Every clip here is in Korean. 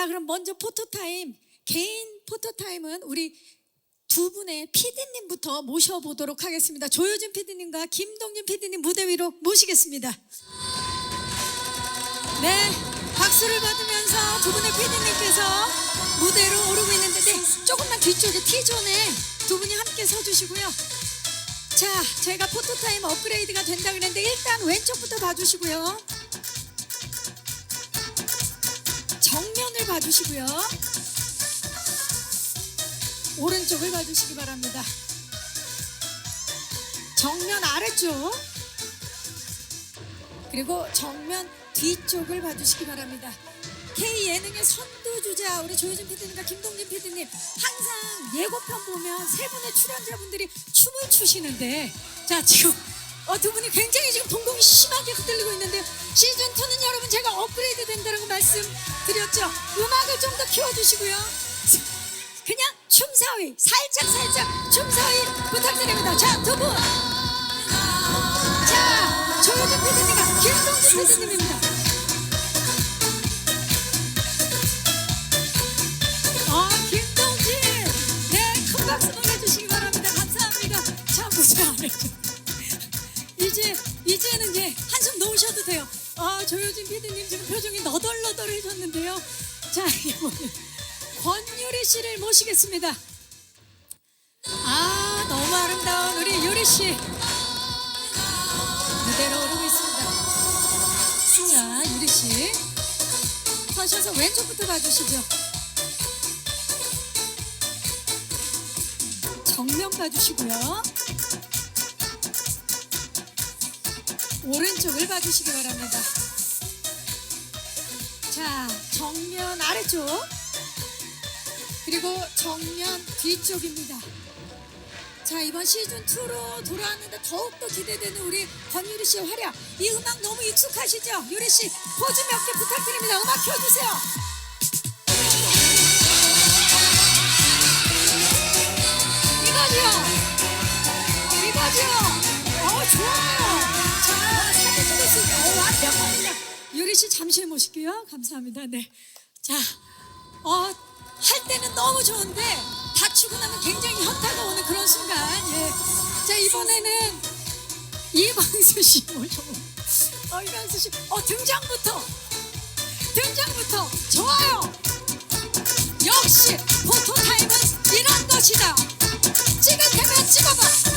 자, 그럼 먼저 포토타임, 개인 포토타임은 우리 두 분의 PD님부터 모셔보도록 하겠습니다. 조효진 PD님과 김동진 PD님 무대 위로 모시겠습니다. 네, 박수를 받으면서 두 분의 PD님께서 무대로 오르고 있는데, 네, 조금만 뒤쪽에 T존에 두 분이 함께 서주시고요. 자, 저희가 포토타임 업그레이드가 된다 그랬는데, 일단 왼쪽부터 봐주시고요. 봐주시고요. 오른쪽을 봐주시기 바랍니다. 정면 아래쪽 그리고 정면 뒤쪽을 봐주시기 바랍니다. K 예능의 선두 주자 우리 조효진 PD님과 김동진 PD님 항상 예고편 보면 세 분의 출연자분들이 춤을 추시는데 자 지금 어, 두 분이 굉장히 지금 동공이 심하게 흔들리고 있는데 시즌 2는 여러분 제가 업그레이드 된다고 말씀드렸죠. 음악을 좀 더 키워주시고요. 그냥 춤사위 살짝 살짝 춤사위 부탁드립니다. 자 두 분. 자 조효진 PD님과 김동진 PD님입니다. 아 김동진 네큰 박수 보내주시기 바랍니다. 감사합니다. 자 보자 아래쪽. 이제 이제는 이제 한숨 놓으셔도 돼요. 아 조효진 PD님 지금 표정이 너덜너덜해졌는데요. 자 이번에 권유리 씨를 모시겠습니다. 아 너무 아름다운 우리 유리 씨 무대로 오르고 있습니다. 자 유리 씨 서셔서 왼쪽부터 봐주시죠. 정면 봐주시고요. 오른쪽을 봐주시기 바랍니다. 자, 정면 아래쪽. 그리고 정면 뒤쪽입니다. 자, 이번 시즌 2로 돌아왔는데 더욱더 기대되는 우리 권유리 씨의 활약. 이 음악 너무 익숙하시죠? 유리 씨, 포즈 몇 개 부탁드립니다. 음악 켜주세요. 이거죠? 이거죠? 어, 좋아요. 유리 씨 잠시 모실게요. 감사합니다. 네. 자, 어, 할 때는 너무 좋은데 다치고 나면 굉장히 현타가 오는 그런 순간. 예. 자, 이번에는 이광수 씨 모셔. 어, 이광수 씨. 어, 등장부터. 등장부터. 좋아요. 역시 포토타임은 이런 것이다. 찍을 테면 찍어봐.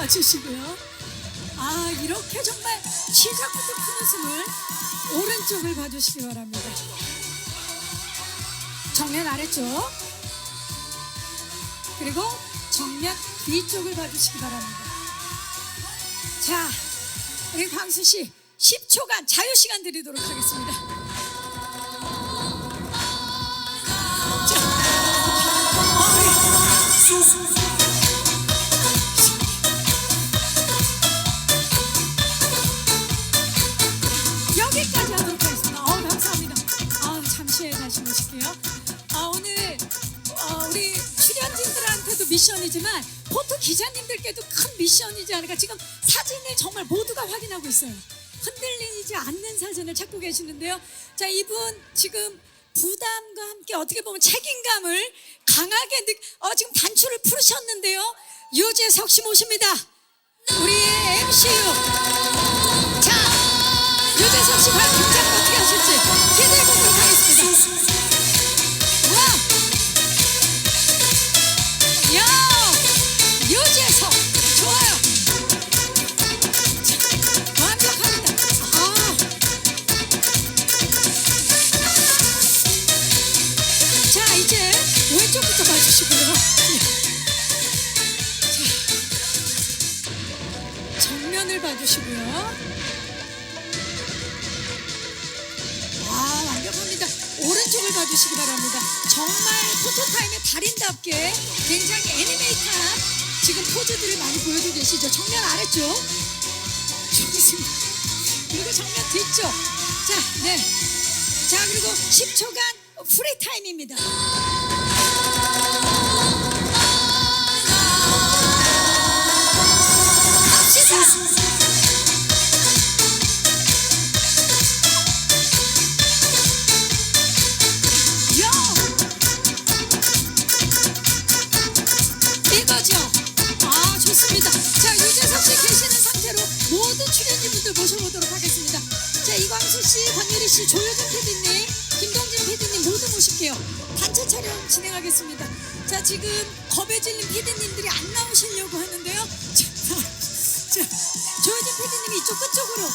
정면을 봐주시고요. 아 이렇게 정말 시작부터 큰 웃음을 오른쪽을 봐주시기 바랍니다. 정면 아래쪽 그리고 정면 뒤쪽을 봐주시기 바랍니다. 자 우리 광수 씨 10초간 자유 시간 드리도록 하겠습니다. 자, 어, 미션이지만 포토 기자님들께도 큰 미션이지 않을까. 지금 사진을 정말 모두가 확인하고 있어요. 흔들리지 않는 사진을 찾고 계시는데요. 자, 이분 지금 부담과 함께 어떻게 보면 책임감을 강하게 느, 어, 지금 단추를 풀으셨는데요. 유재석 씨 모십니다. 우리의 MCU. 자, 유재석 씨 과연 등장을 어떻게 하실지 기대해 보도록 하겠습니다. 봐주시고요. 아 완벽합니다. 오른쪽을 봐주시기 바랍니다. 정말 포토타임의 달인답게 굉장히 애니메이트한 지금 포즈들을 많이 보여주고 계시죠. 정면 아래쪽. 좋습니다. 그리고 정면 뒤쪽. 자, 네. 자, 그리고 10초간 프리 타임입니다. 하겠습니다. 자 지금 겁에 질린 PD님들이 안 나오시려고 하는데요. 자, 자 조효준 PD님이 이쪽 끝쪽으로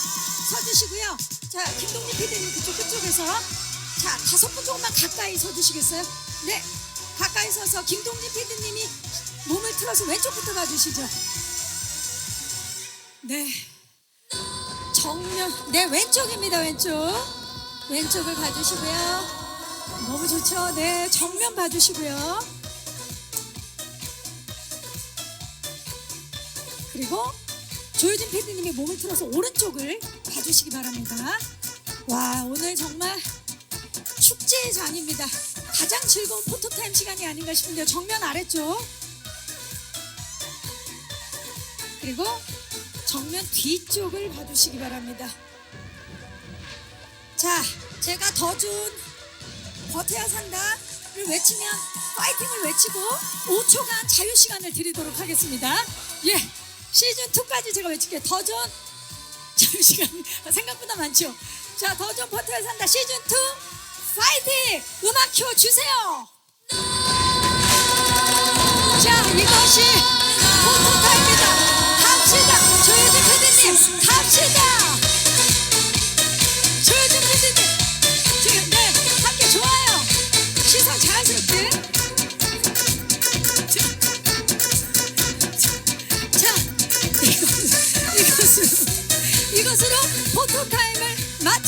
서주시고요. 자 김동진 PD님 그쪽 끝쪽에서 자 다섯 분 조금만 가까이 서주시겠어요? 네. 가까이 서서 김동진 PD님이 몸을 틀어서 왼쪽부터 봐주시죠. 네. 정면, 네, 왼쪽입니다, 왼쪽. 왼쪽을 봐주시고요. 너무 좋죠? 네, 정면 봐주시고요. 그리고 조효진 PD님이 몸을 틀어서 오른쪽을 봐주시기 바랍니다. 와, 오늘 정말 축제의 장입니다. 가장 즐거운 포토타임 시간이 아닌가 싶은데요. 정면 아래쪽. 그리고 정면 뒤쪽을 봐주시기 바랍니다. 자, 제가 더 좋은 버텨야 산다를 외치면 파이팅을 외치고 5초간 자유 시간을 드리도록 하겠습니다. 예, 시즌 2까지 제가 외칠게요. 더 좋은 자유 시간 생각보다 많죠. 자, 더 좋은 버텨야 산다 시즌 2 파이팅! 음악 켜 주세요. 자, 이것이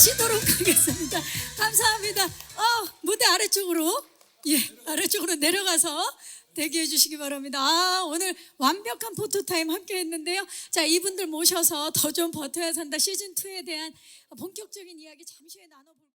마치도록 하겠습니다. 감사합니다. 어, 무대 아래쪽으로, 예, 아래쪽으로 내려가서 대기해 주시기 바랍니다. 아, 오늘 완벽한 포토타임 함께 했는데요. 자, 이분들 모셔서 더 좀 버텨야 산다 시즌2에 대한 본격적인 이야기 잠시 후에 나눠볼